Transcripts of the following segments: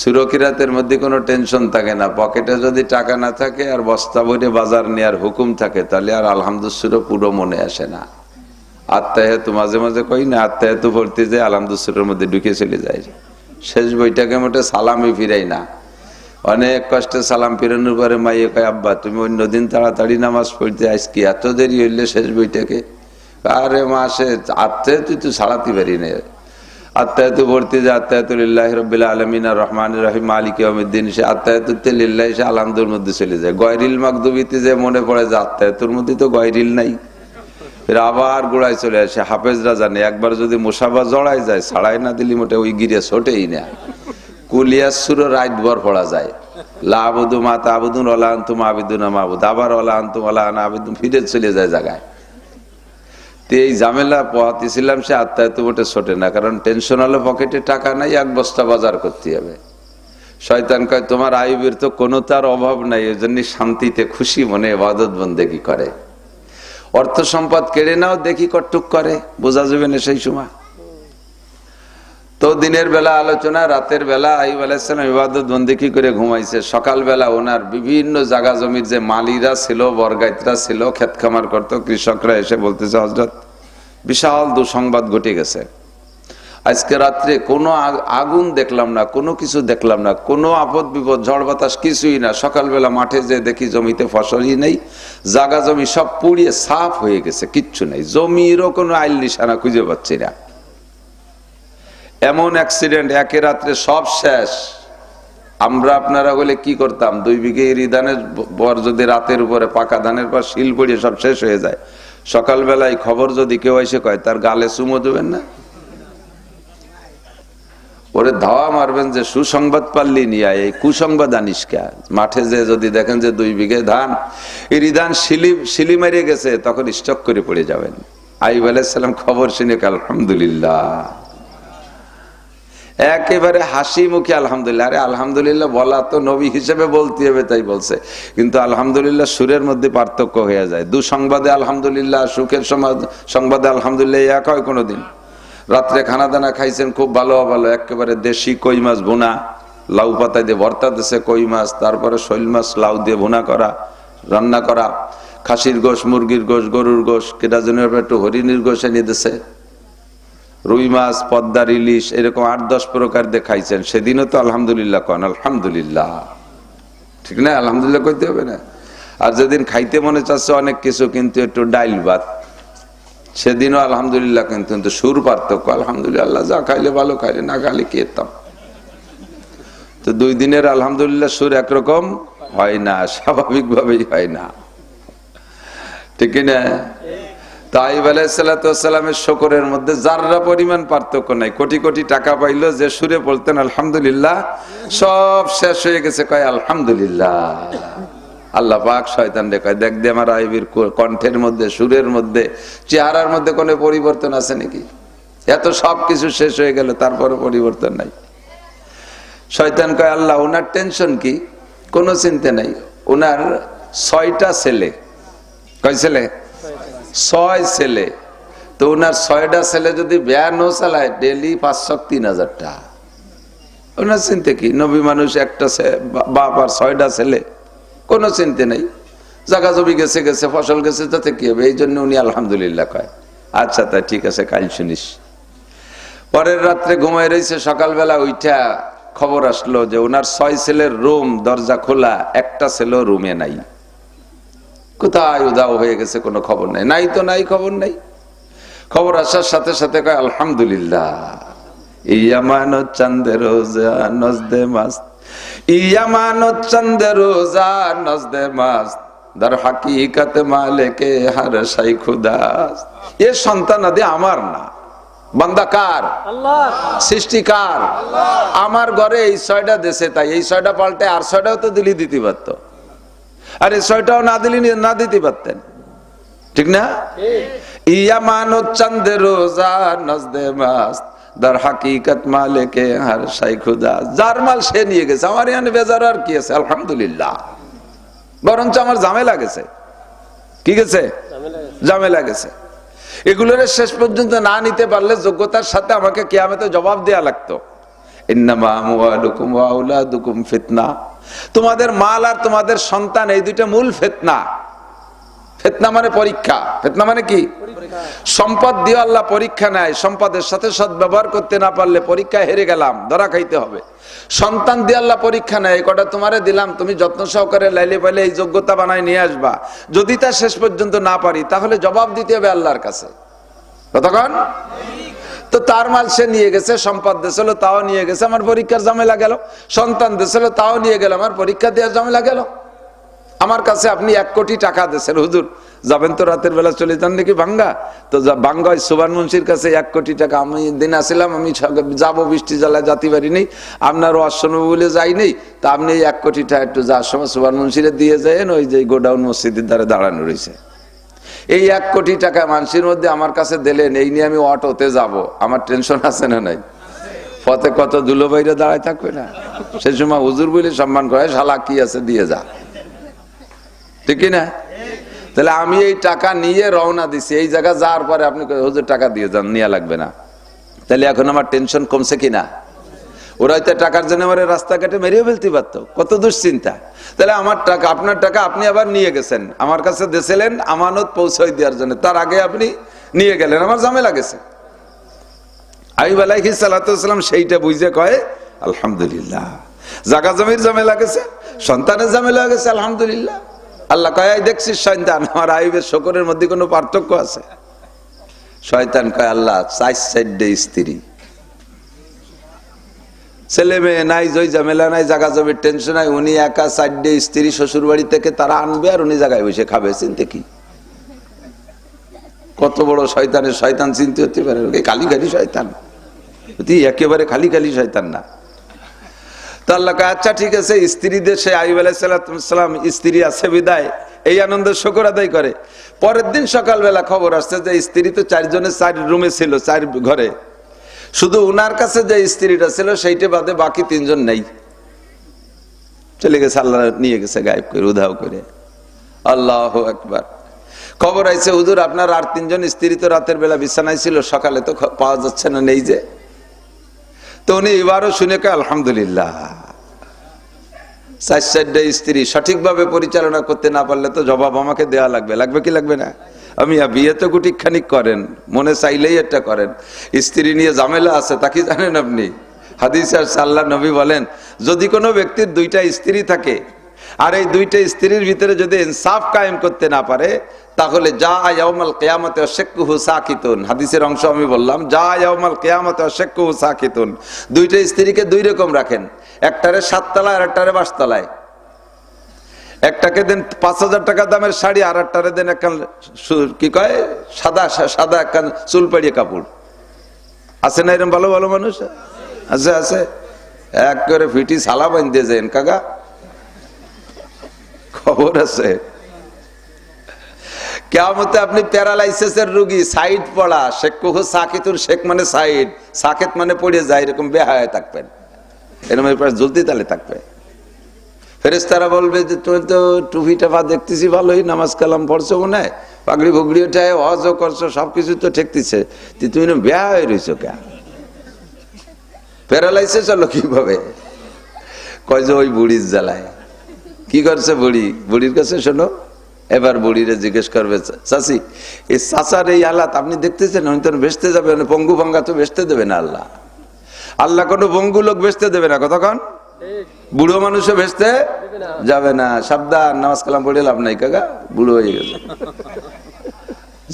সুরকিরাতের মধ্যে কোনো টেনশন থাকে না। পকেটে যদি টাকা না থাকে আর বস্তা ভরে বাজার নেওয়ার হুকুম থাকে, তাহলে আর আলহামদুসুর পুরো মনে আসে না। আত্মাহেতু মাঝে মাঝে কই না আত্মাহেতু ভর্তি যে আলহামদুসুরের মধ্যে ঢুকে চলে যায়। শেষ বইটাকে মোটে সালামই ফিরাই না। অনেক কষ্টে সালাম ফিরানোর পরে মাইয়ে কয়, আব্বা, তুমি অন্যদিন তাড়াতাড়ি নামাজ পড়তে আইস কি এত দেরি হইলে শেষ বইটাকে আরে মাসে আত্মাহেতু তুই ছাড়াতে পারি না। ভর্তি যে মধ্যে চলে যায়। গয়রিল যে মনে পড়ে মধ্যে তো গয়রিল নাই। আবার গোড়ায় চলে আসে, হাফেজরা জানে, একবার যদি মুসাফা জড়াই যায় ছাড়াই না দিলি মোটে ওই গিরে ছোটেই না। কুলিয়াসুর রাইট ভর পড়া যায়। লা আবুদু মাতা আবুদুন ওলা আন্তুম আবিদুন মাবুদ। আবার ওলা আন্তুম আনা আবিদুন, ফিরে চলে যায় জায়গায়। তো এই ঝামেলা পোহাতেছিলাম, সে আত্মায় তো ওটা ছোটে না। কারণ টেনশন হলে পকেটে টাকা নাই, এক বস্তা বাজার করতে হবে। শয়তান কয়, তোমার আয়ুবের তো কোনো তার অভাব নাই ওই জন্য শান্তিতে খুশি মনে এবাদত বন্দেগি করে। অর্থ সম্পদ কেড়ে নাও, দেখি কটুক করে, বোঝা যাবে না সেই সময়। তো দিনের বেলা আলোচনা, রাতের বেলা আইব আলাইসালাম ইবাদত বন্দিকি করে ঘুমাইছে? সকালবেলা ওনার বিভিন্ন জাগা জমির যে মালিরা ছিল বরগাইতরা ছিল, ক্ষেত খামার করত, কৃষকরা এসে বলতেছে হজরত বিশাল দুঃসংবাদ ঘটে গেছে। আজকে রাত্রে কোনো আগুন দেখলাম না, কোনো কিছু দেখলাম না, কোনো আপদ বিপদ, ঝড় বাতাস কিছুই না। সকালবেলা মাঠে যে দেখি জমিতে ফসলই নেই, জাগা জমি সব পুড়িয়ে সাফ হয়ে গেছে, কিচ্ছু নেই। জমিরও কোনো আইল নিশানা খুঁজে পাচ্ছি না। এমন অ্যাক্সিডেন্ট একে রাত্রে সব শেষ। আমরা আপনারা বলে কি করতাম? দুই বিঘে ধানের পর যদি রাতের উপরে পাকা ধানের পর শিল পড়িয়ে সব শেষ হয়ে যায়। সকালবেলায় খবর যদি কেউ এসে কয়, তার গালে চুমো দেবেন না? ওরে ধাওয়া মারবেন যে, সুসংবাদ পারলি নিয়ে এই কুসংবাদ আনিস কে? মাঠে যে যদি দেখেন যে দুই বিঘে ধান এরি ধান শিলি শিলি মারিয়ে গেছে, তখন স্টক করে পড়ে যাবেন। আইব আলাইসালাম খবর শুনে আলহামদুলিল্লাহ। একেবারে হাসি মুখে আলহামদুলিল্লাহ। আরে আলহামদুলিল্লাহ বলা তো নবী হিসেবে বলতে হবে, তাই বলছে। কিন্তু আলহামদুলিল্লাহ সুরের মধ্যে পার্থক্য হয়ে যায়। দু সংবাদে আলহামদুলিল্লাহ, সুখের সমাজ সংবাদে আলহামদুলিল্লাহ এক হয় কোনোদিন। রাত্রে খানা দানা খাইছেন, খুব ভালো ভালো। একেবারে দেশি কই মাছ ভুনা। লাউ পাতা দিয়ে ভর্তা দিছে কই মাছ। তারপরে শৈল মাছ, লাউ দিয়ে ভুনা করা, রান্না করা। খাসির গোশ, মুরগির গোশ, গরুর গোশ কেটা জন্য একটু হরিণীর গোশ এনে দিছে। রুই মাছ, পদ্মার ইলিশ, এরকম আট, দশ প্রকার দেখাইছেন। সেদিনও তো আলহামদুলিল্লাহ কন, আলহামদুলিল্লাহ। ঠিক না? আলহামদুলিল্লাহ কইতে হবে না? আর যেদিন খাইতে মনে চাচ্ছে অনেক কিছু, কিন্তু একটু ডাইল ভাত। সেদিনও আলহামদুলিল্লাহ কিন্তু কিন্তু সুর পার্থক্য। আলহামদুলিল্লাহ যা খাইলে ভালো খাইলে, না খাইলে খেতাম তো দুই দিনের আলহামদুলিল্লাহ সুর একরকম হয় না, স্বাভাবিকভাবেই হয় না। ঠিক না? তাই আলাইসালামের শকরের মধ্যে যাররা পরিমাণ পার্থক্য নাই, কোটি কোটি টাকা পাইলো, যে সুরে বলতেন, আলহামদুলিল্লাহ সব শেষ হয়ে গেছে, কয়, আলহামদুলিল্লাহ আল্লাহ পাক শয়তান রে কয়, দেখ দে আমার আইবির কণ্ঠের মধ্যে, সুরের মধ্যে, চেহারার মধ্যে কোনো পরিবর্তন আছে নাকি? এত সব কিছু শেষ হয়ে গেল তারপরে পরিবর্তন নাই। শয়তান কয়, আল্লাহ, ওনার টেনশন কি? কোনো চিন্তা নাই। ওনার ছয়টা ছেলে। কয় ছেলে? ছয় ছেলে। তো ওনার ছয়টা ছেলে যদি ব্যানও চালায়, ডেলি পাঁচশো তিন হাজার টাকা। ওনার চিন্তা কি? নবী মানুষ একটা বাপ আর ছয়টা ছেলে। কোনো চিন্তা নেই। জাগা জমি গেছে গেছে, ফসল গেছে তাতে কি হবে? এই জন্য উনি আলহামদুলিল্লাহ কয় আচ্ছা তা ঠিক আছে, কাল শুনিস। পরের রাত্রে ঘুমায় রয়েছে, সকালবেলা ওইটা খবর আসলো যে ওনার ছয় ছেলের রুম দরজা খোলা, একটা ছেলেও রুমে নাই। কোথায় উদাও হয়ে গেছে কোনো খবর নাই? নাই তো নাই খবর নাই। খবর আসার সাথে সাথে কয় আলহামদুলিল্লাহ ইয়ামান চন্দ্র রোজা নজদে মাস্ত ইয়ামান চন্দ্র রোজা নজদে মাস্ত দর হাকিকত মালিকে হার সাই খুদাস এ সন্তান আদি আমার না। বান্দা কার? সৃষ্টিকার আমার ঘরে এই ছয়টা দেশে তাই এই ছয়টা পাল্টে আর ছয়টাও তো দিলি দিতে পারতো আর এই ছয়টাও না দিলি, না দিতে পারতেন। ঠিক না? ইয়া মানো চন্দ রোজা, নজদে মাস্ত দর হাকিকত মালিকে হার সাই খুদা, যার মাল সে নিয়ে গেছে। আমার এখানে বেজার আর কি আছে? আলহামদুলিল্লাহ। বরঞ্চ আমার ঝামেলা গেছে। কি গেছে? ঝামেলা গেছে। এগুলোর শেষ পর্যন্ত না নিতে পারলে যোগ্যতার সাথে আমাকে কেয়ামতে জবাব দেয়া লাগতো। ইন্নামা আমওয়ালুকুম ওয়া আওলাদুকুম ফিতনা। তোমাদের মাল আর তোমাদের সন্তান এই দুইটা মূল ফিতনা। ফেতনা মানে পরীক্ষা। ফেতনা মানে কি? সম্পদ দিয়ে আল্লাহ পরীক্ষা নেয়। সম্পদের সাথে সৎ ব্যবহার করতে না পারলে পরীক্ষায় হেরে গেলাম ধরা খাইতে হবে। সন্তান দিয়ে আল্লাহ পরীক্ষা নেয়। কটা তোমারে দিলাম তুমি যত্ন সহকারে লাইলে পাইলে এই যোগ্যতা বানায় নিয়ে আসবা। যদি তা শেষ পর্যন্ত না পারি তাহলে জবাব দিতে হবে আল্লাহর কাছে। কতক্ষণ তো তার মাল সে নিয়ে গেছে, সম্পদ দেছিল তাও নিয়ে গেছে, আমার পরীক্ষার ঝামেলা গেল, সন্তান দেছিল তাও নিয়ে গেল, আমার পরীক্ষা দেওয়ার ঝামেলা গেল। আমার কাছে আপনি এক কোটি টাকা দিয়েছেন, হুজুর, যাবেন তো রাতের বেলা চলে যান নাকি ভাঙ্গা? তো বাঙ্গায় সুবান মুন্সির কাছে এক কোটি টাকা আমি দিন আসিলাম, আমি যাব, বৃষ্টি জ্বালায় জাতি পারি নেই, আপনার শুনব বলে যাই নেই, তা আপনি এক কোটি টাকা একটু যাওয়ার সময় সুবান মুন্সিরে দিয়ে যায়েন, ওই যে গোডাউন মসজিদের দ্বারা দাঁড়ানো রয়েছে। এই এক কোটি টাকা মানুষের মধ্যে আমার কাছে দিলেন, এই নিয়ে আমি অটোতে যাব। আমার টেনশন আছে না নাই? পথে কত দুলো বাইরে দাঁড়ায় থাকবে না? সে সময় হুজুর বলে সম্মান করে, শালা, কি আছে, দিয়ে যা। ঠিক না? তাহলে আমি এই টাকা নিয়ে রওনা দিছি। এই জায়গা যাওয়ার পরে আপনি হুজুর, টাকা দিয়ে যান, নিয়ে লাগবে না। তাহলে এখন আমার টেনশন কমছে কিনা ওরা হয়তো টাকার জন্য আমার রাস্তাঘাটে মেরিয়ে ফেলতে পারতো। কত দুশ্চিন্তা। তাহলে আমার টাকা, আপনার টাকা আপনি আবার নিয়ে গেছেন। আমার কাছে দেছিলেন আমানত পৌঁছাই দেওয়ার জন্য। তার আগে আপনি নিয়ে গেলেন। আমার ঝামেলা গেছে। আমি বেলাইহি সালাতাম সেইটা বুঝে কয়, আলহামদুলিল্লাহ। জাগা জমির ঝামেলা গেছে, সন্তানের ঝামেলা গেছে, আলহামদুলিল্লাহ। আল্লাহ কয়, "এই দেখছিস সন্তান আমার আইবের শকরের মধ্যে কোনো পার্থক্য আছে? শয়তান কয়, আল্লাহ, চার সাইডে স্ত্রী। ছেলে মেয়ে নাই, জয় ঝামেলা নাই, জাগা জমির টেনশন নাই, উনি একা সাইডে স্ত্রী, শ্বশুর বাড়ি থেকে তারা আনবে আর উনি জায়গায় বসে খাবে, চিনতে কি? কত বড় শয়তানের শয়তান চিনতে হতে পারে খালি খালি শয়তান। একেবারে খালি খালি শয়তান না। তো আচ্ছা ঠিক আছে স্ত্রীদের সে আইব আলাইসালাম স্ত্রী আছে বিদায়, এই আনন্দের শকর আদায় করে। পরের দিন সকালবেলা খবর আসছে যে স্ত্রী তো চারজনের চার রুমে ছিল, চার ঘরে। শুধু উনার কাছে যে স্ত্রীটা ছিল, সেইটা বাদে বাকি তিনজন নেই। চলে গেছে, আল্লাহ নিয়ে গেছে, গায়েব করে, উধাও করে। আল্লাহ একবার খবর আইছে, হুজুর, আপনার আর তিনজন স্ত্রী তো রাতের বেলা বিছানায় ছিল, সকালে তো পাওয়া যাচ্ছে না, নেই যে। তো উনি এবারও শুনে কে আলহামদুলিল্লাহ। চার চারটা স্ত্রী সঠিকভাবে পরিচালনা করতে না পারলে তো জবাব আমাকে দেওয়া লাগবে। লাগবে কি লাগবে না? আমি বিয়ে তো গুটি খানিক করেন, মনে চাইলেই এটা করেন। স্ত্রী নিয়ে ঝামেলা আছে, তা কি জানেন আপনি? হাদিস আর সাল্লাহ নবী বলেন, যদি কোনো ব্যক্তির দুইটা স্ত্রী থাকে, আর এই দুইটা স্ত্রীর ভিতরে যদি ইনসাফ কায়েম করতে না পারে, তাহলে যা ইয়াউমাল কিয়ামতে অশেক্কুহু সাকিতুন। হাদিসের অংশ আমি বললাম যা ইয়াউমাল কিয়ামতে অশেক্কুহু সাকিতুন। দুইটা স্ত্রীকে দুই রকম রাখেন, একটারে সাততলায় আর একটারে বাসতলায় একটাকে দেন পাঁচ হাজার টাকা দামের শাড়ি, আর একটারে দেন একখান কি কয়? সাদা সাদা একখান চুল পাড়িয়ে কাপড়। আছে না এরকম ভালো ভালো মানুষ? আছে আছে। এক করে ফিটি সালা বাঁধতে যেন কাকা। খবর আছে। কেমতে আপনি প্যারালাইসিসের রুগী, সাইড পড়া, শেখ কুহু সাকিতুর শেখ মানে সাইড, সাকেত মানে পড়ে যায়, এরকম বেহায় থাকবেন। এরকম জ্বলতে তালে থাকবে। ফেরেস্তারা বলবে যে তুমি তো টুপি টাফা দেখতেছি ভালোই, নামাজ কালাম পড়ছো মনে হয়? পাগড়ি ভুগড়ি ওঠায় অজও করছ, সবকিছু তো ঠেকতেছে। তুমি বেহা হয়ে রয়েছো কে প্যারালাইসে চলো কীভাবে? কয় যে, ওই বুড়ির জ্বালায়। কি করছে বুড়ি? বুড়ির কাছে শোনো, এবার বুড়িরে জিজ্ঞেস করবে চাষি এই চাচার এই আলাত আপনি দেখতেছেন? উনি তো বেসতে যাবে পঙ্গু ভাঙ্গা তো বেসতে দেবে না আল্লাহ। আল্লাহ কোনো পঙ্গু লোক বেসতে দেবে না কতক্ষণ বুড়ো মানুষও ভেসতে যাবে না। সাবধান, নামাজ কালাম পড়ে লাভ নাই কাকা, বুড়ো হয়ে গেছে।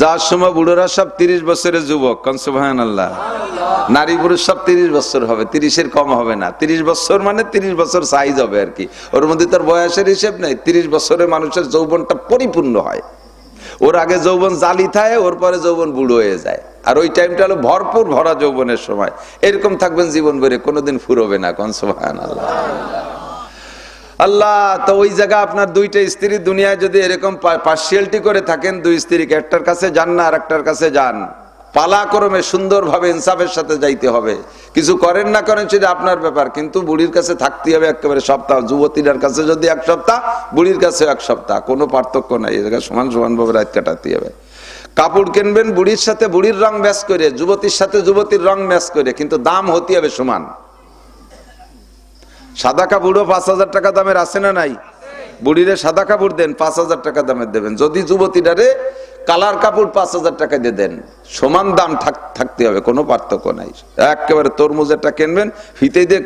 যার সময় বুড়োরা সব তিরিশ বছরের যুবক কনসুবাহান আল্লাহ নারী পুরুষ সব তিরিশ বছর হবে, তিরিশের কম হবে না। তিরিশ বছর মানে তিরিশ বছর সাইজ হবে আর কি। ওর মধ্যে তার বয়সের হিসেব নেই, তিরিশ বছরের মানুষের যৌবনটা পরিপূর্ণ হয়। ওর আগে যৌবন জালি থায় ওর পরে যৌবন বুড়ো হয়ে যায়। আর ওই টাইমটা হলো ভরপুর ভরা যৌবনের সময়। এরকম থাকবেন জীবন ভরে, কোনোদিন ফুরবে না কনসুবাহান আল্লাহ আল্লাহ, তো ওই জায়গা আপনার দুইটা স্ত্রী দুনিয়ায় যদি এরকম পার্সিয়ালটি করে থাকেন, দুই স্ত্রীকে, একটার কাছে যান না আর একটার কাছে যান। পালাক্রমে সুন্দরভাবে ইনসাফের সাথে যাইতে হবে। কিছু করেন না করেন সেটা আপনার ব্যাপার, কিন্তু বুড়ির কাছে থাকতে হবে একেবারে সপ্তাহ। যুবতীর কাছে যদি এক সপ্তাহ, বুড়ির কাছে এক সপ্তাহ। কোনো পার্থক্য নাই জায়গায় সমান সমানভাবে রাত কাটাতে হবে। কাপড় কিনবেন বুড়ির সাথে, বুড়ির রং ম্যাচ করে, যুবতীর সাথে যুবতীর রং ম্যাচ করে, কিন্তু দাম হতে হবে সমান। সাদা কাপড়ও পাঁচ হাজার টাকা দামের আছে না নাই? বুড়িরে সাদা কাপড় দেন, পাঁচ হাজার টাকা দামের দেবেন। যদি যুবতীটারে কালার কাপড় পাঁচ হাজার টাকা দিয়ে দেন। সমান দাম থাক- থাকতে হবে, কোনো পার্থক্য নাই। একেবারে তরমুজেরটা কিনবেন, ফিতে দিয়ে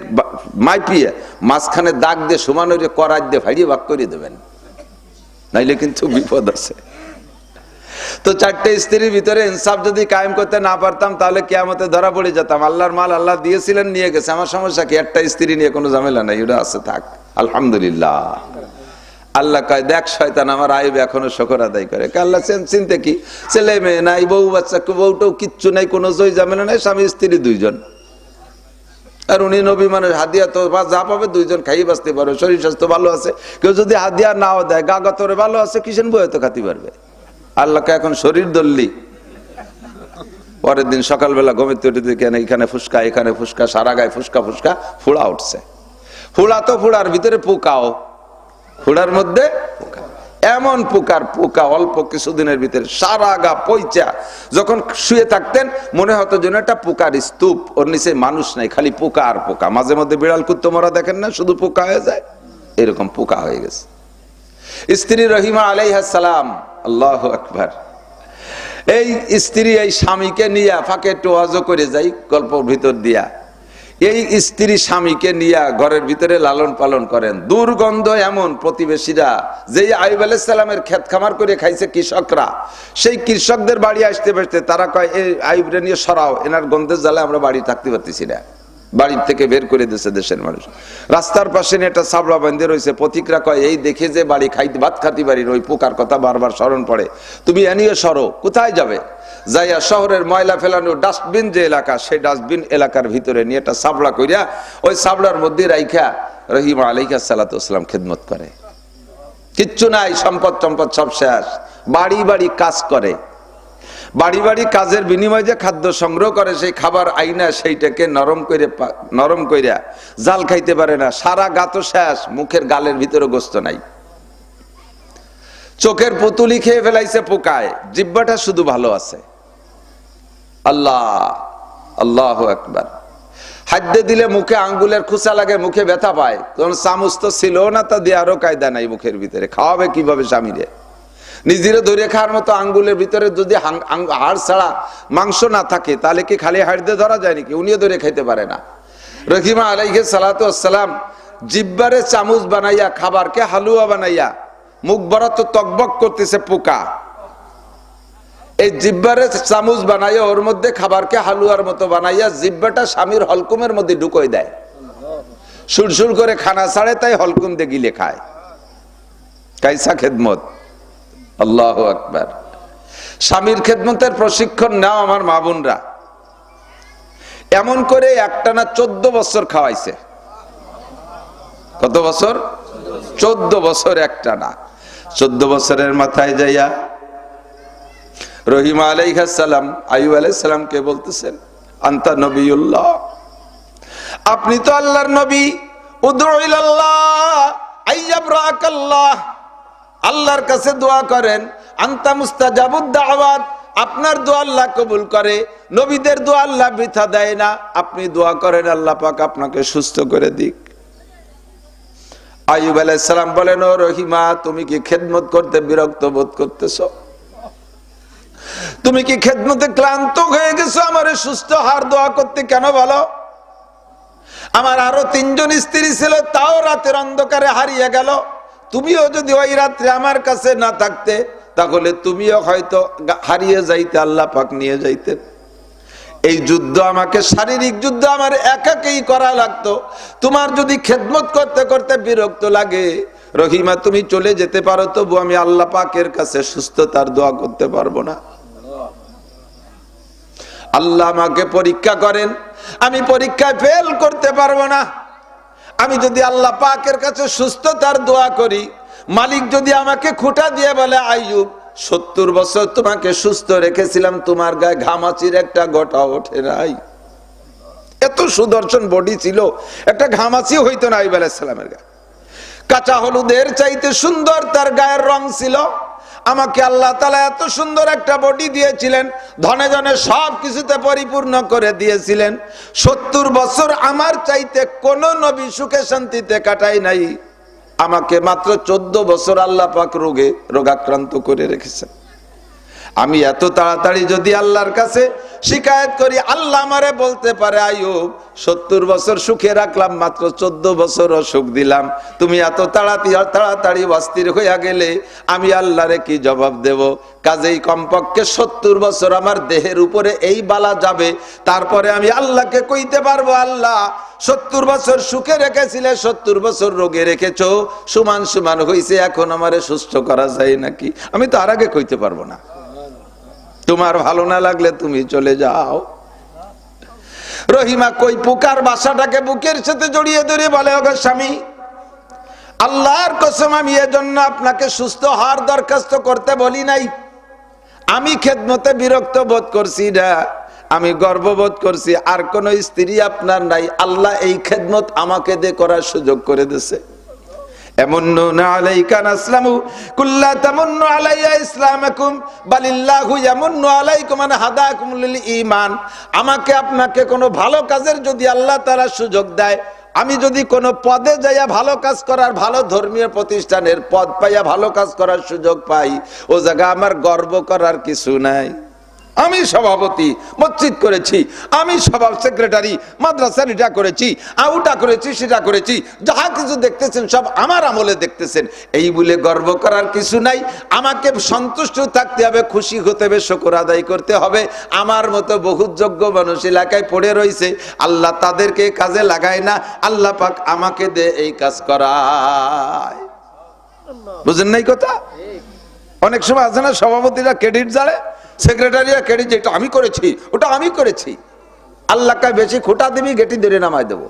মাইপিয়ে মাঝখানে দাগ দিয়ে সমান হয়ে করার দিয়ে ভাইড়িয়ে ভাগ করে দেবেন। নাইলে কিন্তু বিপদ আছে। তো চারটে স্ত্রীর ভিতরে ইনসাফ যদি কায়েম করতে না পারতাম, তাহলে কেয়ামতে ধরা পড়ে যেতাম। আল্লাহর মাল আল্লাহ দিয়েছিলেন, নিয়ে গেছে। আমার সমস্যা কি? একটা স্ত্রী নিয়ে কোনো ঝামেলা নাই, ওটা আছে, থাক। আলহামদুলিল্লাহ। আল্লাহ কয়, দেখ শয়তান আমার আইব এখনও শকর আদায় করে। আল্লাহ, চেন- চিনতে কি? ছেলে মেয়ে নাই, বউ বাচ্চা, বউটাও কিচ্ছু নাই, কোনো জয় ঝামেলা নাই, স্বামী, স্ত্রী দুইজন। আর উনি নবী মানুষ, হাদিয়া তো বা যা পাবে দুইজন খাই বাঁচতে পারবে, শরীর স্বাস্থ্য ভালো আছে। কেউ যদি হাদিয়া নাও দেয়, গা গতরে ভালো আছে কিসেন বই তো খাতে পারবে? আল্লাহকে এখন শরীর দললি পরের দিন সকালবেলা ঘুমিতে উঠে দেখেন এখানে ফুসকা এখানে ফুসকা, সারা গায়ে ফুসকা ফুসকা ফুড়া উঠছে। ফুড়া তো ফুড়ার ভিতরে পোকাও। ফুড়ার মধ্যে এমন পোকার পোকা অল্প কিছুদিনের ভিতরে সারা গা পইচা। যখন শুয়ে থাকতেন, মনে হতো যেন একটা পোকার স্তূপ। ওর নিচে মানুষ নাই, খালি পোকা আর পোকা। মাঝে মধ্যে বিড়াল কুত্তো মরা দেখেন না, শুধু পোকা হয়ে যায়? এরকম পোকা হয়ে গেছে। স্ত্রী রহিমা আলাইহাসালাম আল্লাহ আকবার। এই স্ত্রী এই স্বামীকে নিয়ে ফাঁকে অজ করে যাই, গল্পর ভিতর দিয়া। এই স্ত্রী স্বামীকে নিয়ে ঘরের ভিতরে লালন পালন করেন। দুর্গন্ধ এমন প্রতিবেশীরা, যেই আইব আলাইসালামের ক্ষেত খামার করে খাইছে কৃষকরা। সেই কৃষকদের বাড়ি আসতে বসতে তারা কয়, এই আইবরে নিয়ে সরাও, এনার গন্ধের জ্বালায় আমরা বাড়ি থাকতে পারতেছি না। বাড়ির থেকে বের করে দিয়েছে দেশের মানুষ। রাস্তার পাশে একটা সাবলা বান্ধে রয়েছে। পথিকরা কয়, এই দেখে যে বাড়ি খাইতে, ভাত খাতি বাড়ির ওই পোকার কথা বারবার স্মরণ পড়ে। তুমি এনিয়ে সরো, কোথায় যাবে? যাইয়া শহরের ময়লা ফেলানো ডাস্টবিন যে এলাকা, সেই ডাস্টবিন এলাকার ভিতরে নিয়ে একটা সাবড়া কইরা ওই সাবড়ার মধ্যে রাইখা রহিমা আলাইকা সালাতাম খেদমত করে। কিচ্ছু নাই, সম্পদ সম্পদ সব শেষ। বাড়ি বাড়ি কাজ করে। বাড়ি বাড়ি কাজের বিনিময়ে যে খাদ্য সংগ্রহ করে, সেই খাবার আইনা সেইটাকে নরম করে নরম কইরা জাল খাইতে পারে না। সারা গাত শেষ, মুখের গালের ভিতরে গোস্ত নাই। চোখের পুতুলি খেয়ে ফেলাইছে পোকায় জিব্বাটা শুধু ভালো আছে। আল্লাহ আল্লাহ একবার হাড্ডে দিলে মুখে আঙ্গুলের খুচা লাগে, মুখে ব্যথা পায়। তখন চামচ তো ছিল না, তা আরও কায়দা নাই মুখের ভিতরে। খাওয়াবে কীভাবে স্বামীরে? নিজেরে ধরে খাওয়ার মতো আঙ্গুলের ভিতরে যদি হাড় ছাড়া মাংস না থাকে, তাহলে কি খালি হাড় দিয়ে ধরা যায় নাকি? উনিও ধরে খাইতে পারে না। রহিমা আলাইহে সালাতাম জিব্বারে চামচ বানাইয়া, খাবারকে হালুয়া বানাইয়া, মুখ বড় তো তকবক করতেছে পোকা। এই জিব্বারে চামুচ বানাইয়া ওর মধ্যে খাবারকে হালুয়ার মতো বানাইয়া জিব্বাটা স্বামীর হলকুমের মধ্যে ঢুকোয় দেয়। সুরসুর করে খানা ছাড়ে, তাই হলকুম দিয়ে গিলে খায়। কাইসা খেদমত? আল্লাহ আকবার। স্বামীর খেদমতের প্রশিক্ষণ নাও আমার মা বোনরা। এমন করে একটানা চোদ্দ বছর খাওয়াইছে। কত বছর? চোদ্দ বছর একটানা চোদ্দ বছরের মাথায় যাইয়া রহিমা আলাইহাসালাম আয়ুব আলাইসালামকে বলতেছেন? আন্তা নবীউল্লাহ আপনি তো আল্লাহর নবী। আল্লাহ আল্লাহর কাছে দোয়া করেন, আন্তা মুস্তাজাবুদ দাওয়াত। আপনার দোয়া আল্লাহ কবুল করে। নবীদের দোয়া আল্লাহ বৃথা দেয় না। আপনি দোয়া করেন, আল্লাহ পাক আপনাকে সুস্থ করে দিক। আয়ুব আলাইসালাম বলেন, ও রহিমা, তুমি কি খেদমত করতে বিরক্ত বোধ করতেছ? তুমি কি খেদমতে ক্লান্ত হয়ে গেছো? আমার সুস্থ হার দোয়া করতে কেন বলো? আমার আরও তিনজন স্ত্রী ছিল, তাও রাতের অন্ধকারে হারিয়ে গেল। তুমিও যদি ওই রাত্রে আমার কাছে না থাকতে, তাহলে তুমিও হয়তো হারিয়ে যাইতে, আল্লাহ পাক নিয়ে যাইতেন। এই যুদ্ধ আমাকে, শারীরিক যুদ্ধ আমার একাকেই করা লাগতো। তোমার যদি খেদমত করতে করতে বিরক্ত লাগে, রহিমা তুমি চলে যেতে পারো, তবু আমি আল্লাহ পাকের কাছে সুস্থতার দোয়া করতে পারব না। আল্লাহ আমাকে পরীক্ষা করেন, আমি পরীক্ষায় ফেল করতে পারব না। আমি যদি আল্লাহ পাকের কাছে সুস্থতার দোয়া করি, মালিক যদি আমাকে খুঁটা দিয়ে বলে, আইয়ুব, সত্তর বছর তোমাকে সুস্থ রেখেছিলাম, তোমার গায়ে ঘামাচির একটা গোটা ওঠে নাই। এত সুদর্শন বডি ছিল, একটা ঘামাচি হইতো না আইব গায়ে। কাঁচা হলুদের চাইতে সুন্দর তার গায়ের রং ছিল। আমাকে আল্লাহ তালা এত সুন্দর একটা বডি দিয়েছিলেন, ধনে জনে সব কিছুতে পরিপূর্ণ করে দিয়েছিলেন। সত্তর বছর আমার চাইতে কোন নবী সুখে শান্তিতে কাটাই নাই। আমাকে মাত্র চোদ্দ বছর আল্লাহ পাক রোগে রোগাক্রান্ত করে রেখেছেন। আমি এত তাড়াতাড়ি যদি আল্লাহর কাছে শিকায়ত করি, আল্লাহ আমারে বলতে পারে আয়ুব সত্তর বছর সুখে রাখলাম, মাত্র চোদ্দ বছর সুখ দিলাম। তুমি এত তাড়াতাড়ি তাড়াতাড়ি অস্থির হইয়া গেলে আমি আল্লাহরে কি জবাব দেব? কাজেই কমপক্ষে সত্তর বছর আমার দেহের উপরে এই বালা যাবে, তারপরে আমি আল্লাহকে কইতে পারব, আল্লাহ, সত্তর বছর সুখে রেখেছিলে, সত্তর বছর রোগে রেখেছ, সমান সমান হইছে, এখন আমারে সুস্থ করা যায় নাকি? আমি তো আর আগে কইতে পারব না। তোমার ভালো না লাগলে তুমি চলে যাও। রহিমা কই, পুকার বাসাটাকে বুকের সাথে জড়িয়ে ধরে বলে, ওগো স্বামী, আল্লাহর কসম আমি এজন্য আপনাকে সুস্থ হওয়ার দরখাস্ত করতে বলি নাই। আমি খেদমতে বিরক্ত বোধ করছি না, আমি গর্ববোধ করছি, আর কোন স্ত্রী আপনার নাই। আল্লাহ এই খেদমত আমাকে দিয়ে করার সুযোগ করে দিছে আলাইয়া বালিল্লাহু আলাইকুম আমাকে, আপনাকে কোনো ভালো কাজের যদি আল্লাহ তাআলা সুযোগ দেয়, আমি যদি কোনো পদে যাইয়া ভালো কাজ করার, ভালো ধর্মীয় প্রতিষ্ঠানের পদ পাইয়া ভালো কাজ করার সুযোগ পাই, ও জায়গা আমার গর্ব করার কিছু নাই। আমি সভাপতি, মসজিদ করেছি, আমি সভা সেক্রেটারি মাদ্রাসার এটা করেছি, আউটা করেছি, সেটা করেছি, যাহা কিছু দেখতেছেন, সব আমার আমলে দেখতেছেন। এই বলে গর্ব করার কিছু নাই, আমাকে সন্তুষ্ট থাকতে হবে, খুশি হতে হবে, শকর আদায় করতে হবে। আমার মতো বহুত যোগ্য মানুষ এলাকায় পড়ে রয়েছে, আল্লাহ তাদেরকে কাজে লাগায় না, আল্লাহ পাক আমাকে দে এই কাজ করায়। বুঝেন নাই কথা? অনেক সময় আছে না, সভাপতিরা ক্রেডিট জানে সেক্রেটারিরা ক্রেডিট যেটা আমি করেছি, ওটা আমি করেছি। আল্লাহকে বেশি খোটা দিবি, গেটি ধরে নামায় দেবো।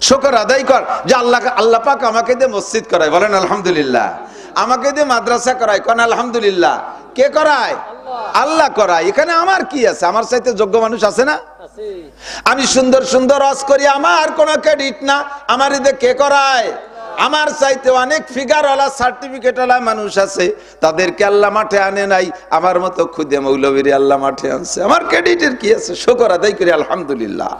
শোকর আদায় কর যে আল্লাহ আল্লাহ পাক আমাকে দিয়ে মসজিদ করায়। বলেন, আলহামদুলিল্লাহ। আমাকে দিয়ে মাদ্রাসা করায়। কোন, আলহামদুলিল্লাহ। কে করায়? আল্লাহ করায়। এখানে আমার কি আছে? আমার চাইতে যোগ্য মানুষ আছে না? আমি সুন্দর সুন্দর রস করি, আমার কোনো ক্রেডিট না। আমার এদের কে করায়? আমার চাইতে অনেক ফিগারওয়ালা, সার্টিফিকেটওয়ালা মানুষ আছে, তাদেরকে আল্লাহ মাঠে আনে নাই, আমার মতো খুদে মৌলবীর আল্লাহ মাঠে আনছে। আমার ক্রেডিটের কি আছে? শোকর আদায় করি, আলহামদুলিল্লাহ।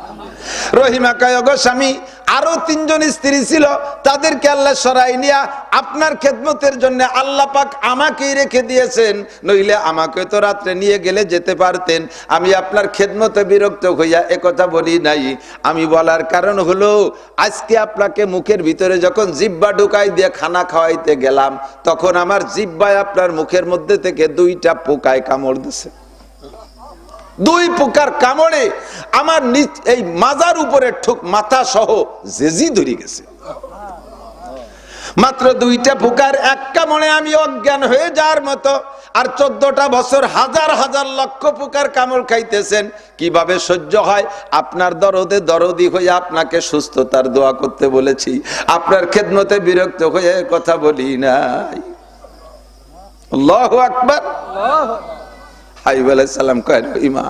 রহিমা কায়গ স্বামী, আরও তিনজন স্ত্রী ছিল, তাদেরকে আল্লাহ সরাই নিয়া, আপনার খেদমতের জন্য আল্লাহ পাক আমাকেই রেখে দিয়েছেন। নইলে আমাকে তো রাত্রে নিয়ে গেলে যেতে পারতেন। আমি আপনার খেদমতে বিরক্ত হইয়া একথা বলি নাই। আমি বলার কারণ হলো, আজকে আপনাকে মুখের ভিতরে যখন জিব্বা ঢুকাই দিয়ে খানা খাওয়াইতে গেলাম, তখন আমার জিব্বায় আপনার মুখের মধ্যে থেকে দুইটা পোকায় কামড় দিছে। দুই পোকার কামড়ে আমার এই মাজার উপরে ঠুক মাথা সহ জেজি ধরে গেছে। মাত্র দুইটা পোকার এক কামড়ে আমি অজ্ঞান হয়ে যাওয়ার মতো, আর চোদ্দটা বছর হাজার হাজার লক্ষ পোকার কামড় খাইতেছেন, কীভাবে সহ্য হয়? আপনার দরদে দরদি হয়ে আপনাকে সুস্থতার দোয়া করতে বলেছি। আপনার খেদমতে বিরক্ত হয়ে কথা বলি নাই। আল্লাহ আকবার। কয় ইমা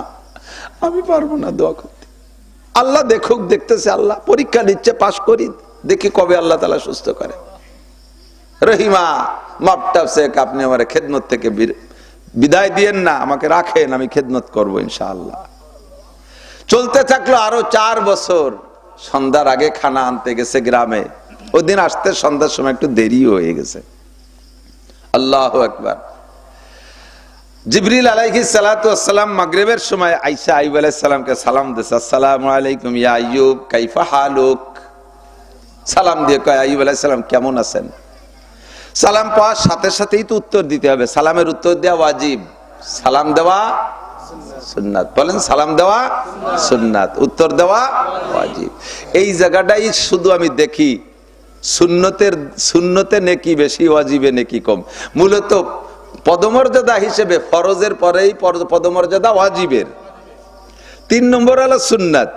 আমি পারব না দোয়া করতে। আল্লাহ দেখুক, দেখতেছে আল্লাহ, পরীক্ষা নিচ্ছে, পাশ করি, দেখি কবে আল্লাহ তালা সুস্থ করে। রহিমা মাপটা শেখ, আপনি আমার খেদমত থেকে বিদায় দিয়েন না, আমাকে রাখেন, আমি খেদমত করব ইনশাআল্লাহ। চলতে থাকল আরও চার বছর। সন্ধ্যার আগে খানা আনতে গেছে গ্রামে। ওই দিন আসতে সন্ধ্যার সময় একটু দেরি হয়ে গেছে। আল্লাহ একবার জিবরিল আলাইহি সালাম মাগরিবের সময় আইসা আইব আলাইসালামকে সালাম দিছে আসসালামু আলাইকুম ইয়া আইয়ুব, কাইফা হালুক? সালাম দিয়ে কয় আইব আলাইসালাম কেমন আছেন? সালাম পাওয়ার সাথে সাথেই তো উত্তর দিতে হবে। সালামের উত্তর দেওয়া ওয়াজিব। সালাম দেওয়া সুন্নাত। বলেন, সালাম দেওয়া সুন্নাত। উত্তর দেওয়া ওয়াজিব। এই জায়গাটাই শুধু আমি দেখি। সুন্নতের, সুন্নতে নেকি বেশি, ওয়াজিবে নেকি কম। মূলত পদমর্যাদা হিসেবে ফরজের পরেই পদমর্যাদা ওয়াজিবের। তিন নম্বর হলো সুন্নাত।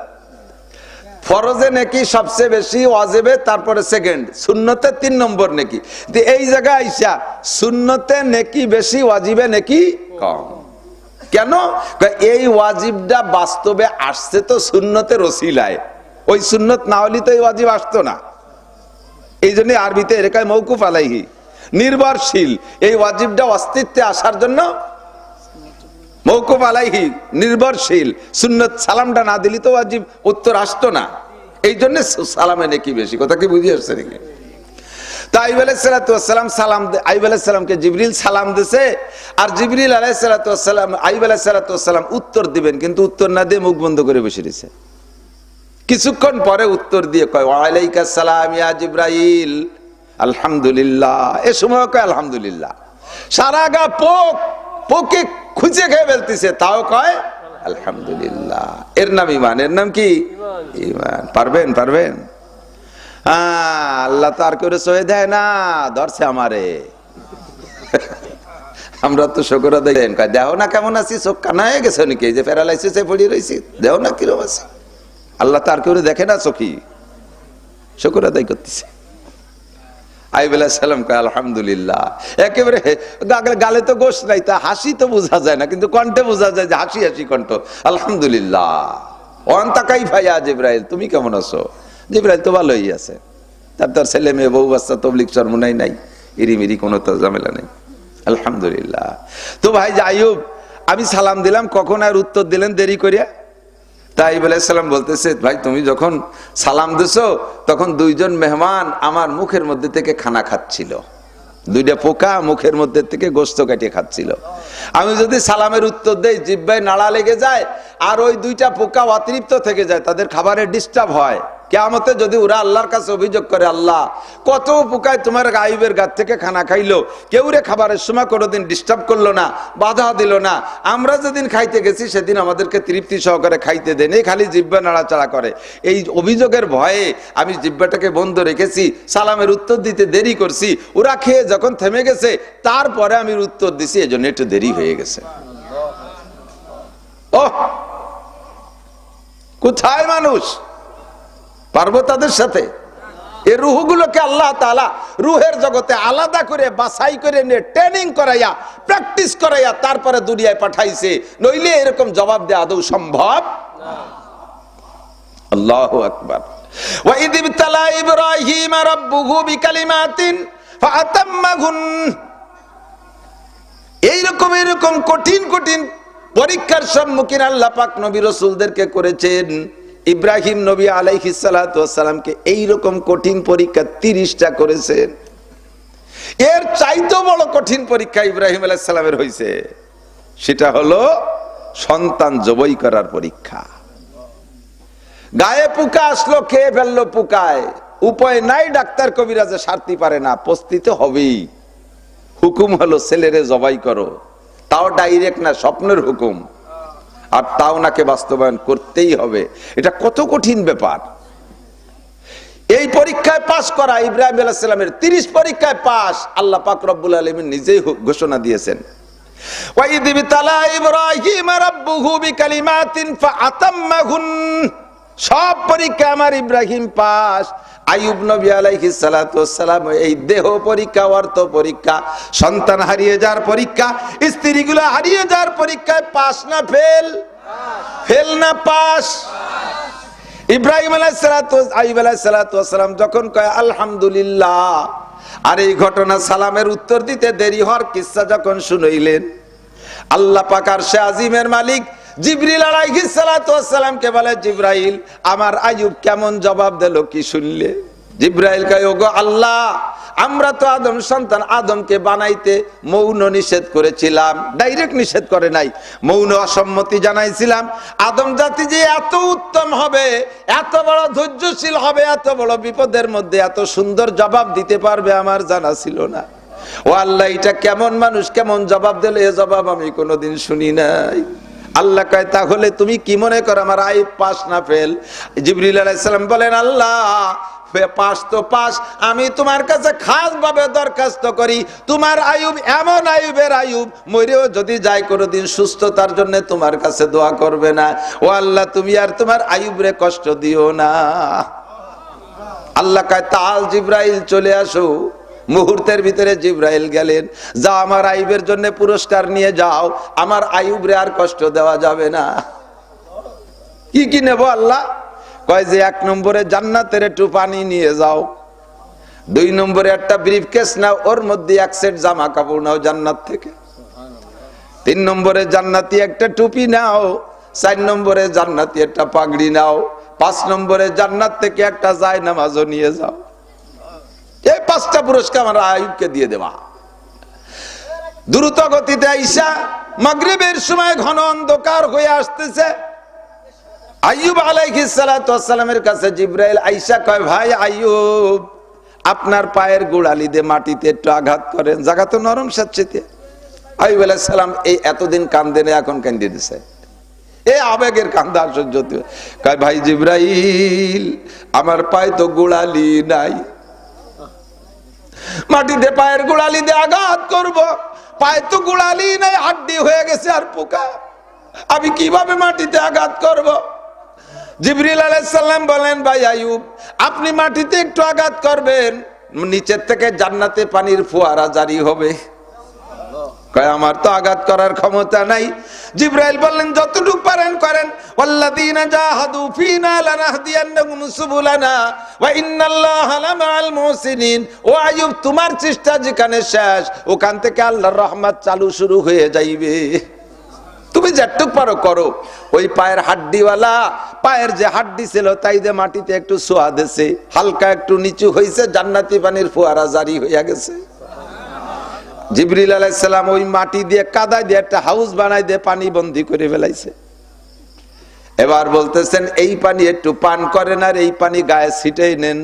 ফরজে নাকি সবচেয়ে বেশি ওয়াজেবে, তারপরে সেকেন্ড শূন্যতে তিন নম্বর নাকি। এই জায়গায় আইসা সুন্নতে নেকি বেশি, ওয়াজিবে নাকি কম। কেন? এই ওয়াজিবটা বাস্তবে আসছে তো সুন্নতের ওসিলায়। ওই সুন্নত না হলে তো এই ওয়াজিব আসতো না। এই জন্য আরবিতে এরেকায় মৌকুফ আলাইহি। নির্ভরশীল। এই ওয়াজিবটা অস্তিত্বে আসার জন্য মৌকুব আলাইহি নির্ভরশীল। সুন্নত সালামটা না দিলি তো ওয়াজিব উত্তর আসতো না। এই জন্য সালামে নাকি বেশি? কথা কি বুঝিয়ে আসছে নাকি? তো আইব আলাইসালাম সালাম আইব আলাইসালামকে জিবরিল সালাম দিছে। আর জিবরিল আলাইসালাম আইব আলাইসালাম উত্তর দিবেন, কিন্তু উত্তর না দিয়ে মুখ বন্ধ করে বসে রয়েছে। কিছুক্ষণ পরে উত্তর দিয়ে কয় ওয়ালাইকা সালাম ইয়া জিব্রাইল। আলহামদুলিল্লাহ। এ সময় কয় আলহামদুলিল্লাহ? সারা গা পোক, পোকে খুঁজে খেয়ে ফেলতেছে, তাও কয় আলহামদুলিল্লাহ। এর নাম ইমান এর নাম কি? ইমান পারবেন পারবেন? আল্লাহ তো আর করে সয়ে দেয় না, ধরছে আমারে। আমরা তো শকরা দেখেন দেহ না কেমন আছি, চোখ কানা হয়ে গেছে নাকি? যে প্যারালাইসিসে পড়ে রয়েছি দেহ না কিরম আছে? আল্লাহ তার কেউ দেখে না চোখি শকর আদায় করতেছে। আলহামদুলিল্লাহ। একেবারে গালে- তো নাই, তা হাসি তো বোঝা যায় না, কিন্তু কণ্ঠে বোঝা যায় যে হাসি হাসি কণ্ঠ। আলহামদুলিল্লাহ। ওয়ান তাকাই ভাইয়া তুমি কেমন আছো? জিব্রাইল তো ভালোই আছে। তার তার ছেলে মেয়ে, বউ, বাচ্চা তবলিক চরমনাই নাই। ইরিমিরি, কোনো তো ঝামেলা নেই। আলহামদুলিল্লাহ। তো ভাই যাইব আমি সালাম দিলাম, কখন আর উত্তর দিলেন দেরি করিয়া? তাই সালাম বলতেছে, ভাই, তুমি যখন সালাম দিছো, তখন দুইজন মেহমান আমার মুখের মধ্যে থেকে খানা খাচ্ছিল। দুইটা পোকা মুখের মধ্যে থেকে গোস্ত কাটিয়ে খাচ্ছিল। আমি যদি সালামের উত্তর দেই, জিব্বায় নাড়া লেগে যায়, আর ওই দুইটা পোকা অতিরিক্ত থেকে যায়, তাদের খাবারে ডিস্টার্ব হয়। কেমতে যদি ওরা আল্লাহর কাছে অভিযোগ করে, আল্লাহ, কত পোকায় তোমার গাইবের গাছ থেকে খানা খাইলো, কেউ রে খাবারের সময় কোনোদিন ডিস্টার্ব করল না, বাধা দিল না। আমরা যেদিন খাইতে গেছি, সেদিন আমাদেরকে তৃপ্তি সহকারে খাইতে দেন এই খালি জিব্বা নাড়াচাড়া করে। এই অভিযোগের ভয়ে আমি জিব্বাটাকে বন্ধ রেখেছি, সালামের উত্তর দিতে দেরি করছি। ওরা খেয়ে যখন থেমে গেছে, তারপরে আমি উত্তর দিছি এই জন্য একটু দেরি হয়ে গেছে। ও কোথায় মানুষ? পারব তাদের সাথে। এই রুহগুলোকে আল্লাহ তালা রুহের জগতে আলাদা করে, বাছাই করে নিয়ে ট্রেনিং করাইয়া প্র্যাকটিস করাইয়া তারপরে দুনিয়ায় পাঠাইছে। নইলে এরকম জবাব দেওয়া আদৌ সম্ভব? আল্লাহ আকবর। ইব্রাহিম বিকালিমাতিন এইরকম এরকম কঠিন কঠিন পরীক্ষার সম্মুখীন আল্লাহ পাক নবী রসুলদেরকে করেছেন। ইব্রাহিম নবী আলাইহি সালামকে এইরকম কঠিন পরীক্ষা তিরিশটা করেছেন এর চাইতেও বড় কঠিন পরীক্ষা ইব্রাহিম আলাইসালামের হয়েছে সেটা হলো সন্তান জবই করার পরীক্ষা। গায়ে পোকা আসলো, খেয়ে ফেলল পোকায়। উপায় নাই, ডাক্তার কবিরাজে সারতে পারে না, পস্তিতে হবেই। হুকুম হলো, ছেলেরে জবাই করো। তাও ডাইরেক্ট না, স্বপ্নের হুকুম। আর তাও নাকে বাস্তবায়ন করতেই হবে। এটা কত কঠিন ব্যাপার। এই পরীক্ষায় পাশ করা ইব্রাহিম আলাহিসাল্লামের তিরিশ পরীক্ষায় পাশ আল্লাহ পাক রব্বুল আলমিন নিজেই ঘোষণা দিয়েছেন। ইব্রাহিম রব্বুহু সব পরীক্ষা আমার ইব্রাহিম পাস। আইয়ুব নবী আলাইহিস সালাতু ওয়াসসালাম এই দেহ পরীক্ষা, অর্থ পরীক্ষা, সন্তান হারিয়ে যাওয়ার পরীক্ষা, স্ত্রীগুলো হারিয়ে যাওয়ার পরীক্ষায় পাস না, ফেল? ফেল না, পাস? ইব্রাহিম আইব আলাইসালাম যখন কয়, আলহামদুলিল্লাহ। আর এই ঘটনা সালামের উত্তর দিতে দেরি হওয়ার কিসা যখন শুনইলেন? আল্লাহ পাকার সে আজিমের মালিক জিবরিল আলাইহিসালামকে বলে, জিব্রাইল, আমার আইয়ুব কেমন জবাব দিল কি শুনলে? জিব্রাইল কয়, ওগো আল্লাহ, আমরা তো আদম সন্তান, আদমকে বানাইতে মৌন নিষেধ করেছিলাম, ডাইরেক্ট নিষেধ করে নাই, মৌন অসম্মতি জানাইছিলাম। আদম জাতি যে এত উত্তম হবে, এত বড় ধৈর্যশীল হবে, এত বড় বিপদের মধ্যে এত সুন্দর জবাব দিতে পারবে আমার জানা ছিল না। ও আল্লাহ, এটা কেমন মানুষ, কেমন জবাব দিলে? এ জবাব আমি কোনোদিন শুনি নাই। আল্লাহ কয়, তাহলে তুমি কি মনে করো আমার আই পাস না ফেল? জিবরিল আলাইসালাম বলেন, আল্লাহ পাস তো পাস, আমি তোমার কাছে খাস ভাবে দরখাস্ত করি। তোমার আয়ুব এমন আয়ুবের আয়ুব, মরেও যদি যায় কোনোদিন সুস্থতার জন্য তোমার কাছে দোয়া করবে না। ও আল্লাহ, তুমি আর তোমার আয়ুবরে কষ্ট দিও না। আল্লাহ কয়, তাল জিব্রাইল, চলে আসো। মুহূর্তের ভিতরে জিব্রাইল গেলেন, যা আমার আইবের জন্য পুরস্কার নিয়ে যাও, আমার আইবরে আর কষ্ট দেওয়া যাবে না। কি কি নেব আল্লাহ? কয় যে এক নম্বরে জান্নাতের একটু পানি নিয়ে যাও। দুই নম্বরে একটা ব্রিফ কেস নাও, ওর মধ্যে এক সেট জামা কাপড় নাও জান্নাত থেকে। তিন নম্বরে জান্নাতি একটা টুপি নাও, চার নম্বরে জান্নাতি একটা পাগড়ি নাও, পাঁচ নম্বরে জান্নাত থেকে একটা যায় নামাজও নিয়ে যাও। পাঁচটা পুরস্কার আমরা আয়ুবকে দিয়ে দেওয়া। দ্রুত গতিতে আইসা মাগরিবের সময় ঘন অন্ধকার হয়ে আসতেছে। আইয়ুব আলাইহিস সালামের কাছে জিব্রাইল আইসা কয়, ভাই আইয়ুব, আপনার পায়ের গোড়ালি দিয়ে মাটিতে একটু আঘাত করেন, জায়গা তো নরম সাচ্ছেতে আইয়ুব আলাইহিস সালাম এই এতদিন কান্দে না, এখন কান্দে দিছে। এই আবেগের কান্দা সহ্য কয়, ভাই জিব্রাইল, আমার পায়ে তো গোড়ালি নাই। মাটিতে পায়ের গোড়ালি দিয়ে আঘাত করব। পায়ে তো গোড়ালি নাই, হাড্ডি হয়ে গেছে আর পোকা। আমি কীভাবে মাটিতে আঘাত করব? জিবরিল আলাইসাল্লাম বলেন, ভাই আয়ুব আপনি মাটিতে একটু আঘাত করবেন, নিচের থেকে জান্নাতে পানির ফোয়ারা জারি হবে। আমার তো আঘাত করার ক্ষমতা নাই। জিব্রাইল বললেন, যতটুকু পারেন করেন। ও তোমার চেষ্টা যেখানে শেষ, ওখান থেকে আল্লাহর রহমত চালু শুরু হয়ে যাইবে। তুমি যেটুক পারো করো। ওই পায়ের হাড্ডিওয়ালা, পায়ের যে হাড্ডি ছিল তাই যে মাটিতে একটু সোয়া দেছে, হালকা একটু নিচু হয়েছে জান্নাতি পানির ফোয়ারা জারি হইয়া গেছে। জিবরিল আলাইসালাম ওই মাটি দিয়ে কাদা দিয়ে একটা হাউস বানাই দিয়ে পানি বন্দি করে ফেলাইছে। এবার বলতেছেন এই পানি একটু পান করেন আর এই পানি গায়ে ছিটেই নেন।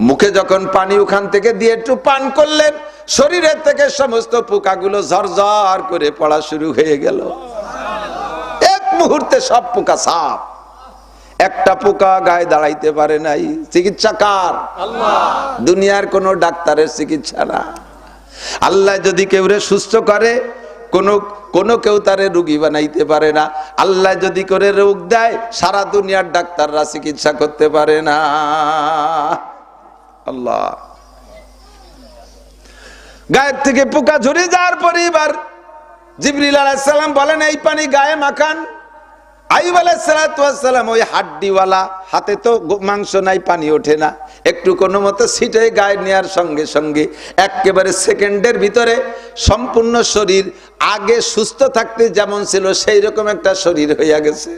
মুখে যখন পানি ওখান থেকে দিয়ে একটু পান করলেন শরীরের থেকে সমস্ত পোকাগুলো ঝরঝর করে পড়া শুরু হয়ে গেল। এক মুহূর্তে সব পোকা সাপ একটা পোকা গায়ে দাঁড়াইতে পারে নাই। চিকিৎসা কার? দুনিয়ার কোন ডাক্তারের চিকিৎসা না। আল্লাহ যদি কেউরে সুস্থ করে, কোন কোন কেউ তারে রুগী বানাইতে পারে না। আল্লাহ যদি করে রোগ দেয়, সারা দুনিয়ার ডাক্তাররা চিকিৎসা করতে পারে না। আল্লাহ। গায়ের থেকে পোকা ঝরে যাওয়ার পরে এবার জিবরিল আলাইসাল্লাম বলেন, এই পানি গায়ে মাখান। আইব আলাইসালাম ওই হাড্ডিওয়ালা, হাতে তো মাংস নাই, পানি ওঠে না। একটু কোনো মতো সিটে গায়ে নেওয়ার সঙ্গে সঙ্গে একেবারে সেকেন্ডের ভিতরে সম্পূর্ণ শরীর আগে সুস্থ থাকতে যেমন ছিল, সেই রকম একটা শরীর হইয়া গেছে।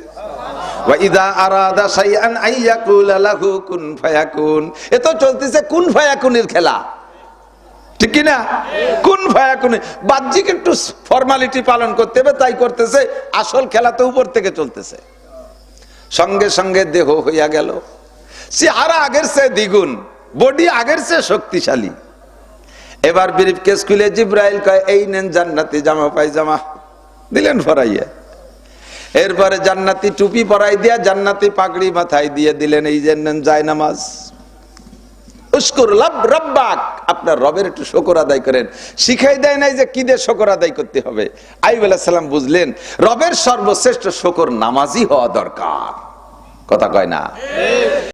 এ তো চলতেছে কুন ফায়াকুনের খেলা। ঠিক কিনা? কোন ভায়া কোন বাহ্যিক একটু ফর্মালিটি পালন করতে হবে, তাই করতেছে। আসল খেলা তো উপর থেকে চলতেছে। সঙ্গে সঙ্গে দেহ হইয়া গেল। চেহারা আগের সে দ্বিগুণ বডি আগের সে শক্তিশালী। এবার বিরিফ কেস খুলে জিব্রাইল কয়, এই নেন জান্নাতি জামা, পায়জামা। দিলেন ফরাইয়া। এরপরে জান্নাতি টুপি পরাই দিয়া জান্নাতি পাগড়ি মাথায় দিয়ে দিলেন, এই যে নেন যায় নামাজ উস্কুর রব্বাক। আপনার রবের একটু শকর আদায় করেন। শিখাই দেয় নাই যে শকর আদায় করতে হবে। বুঝলেন, রবের সর্বশ্রেষ্ঠ শকর নামাজি হওয়া দরকার। কথা কয় না?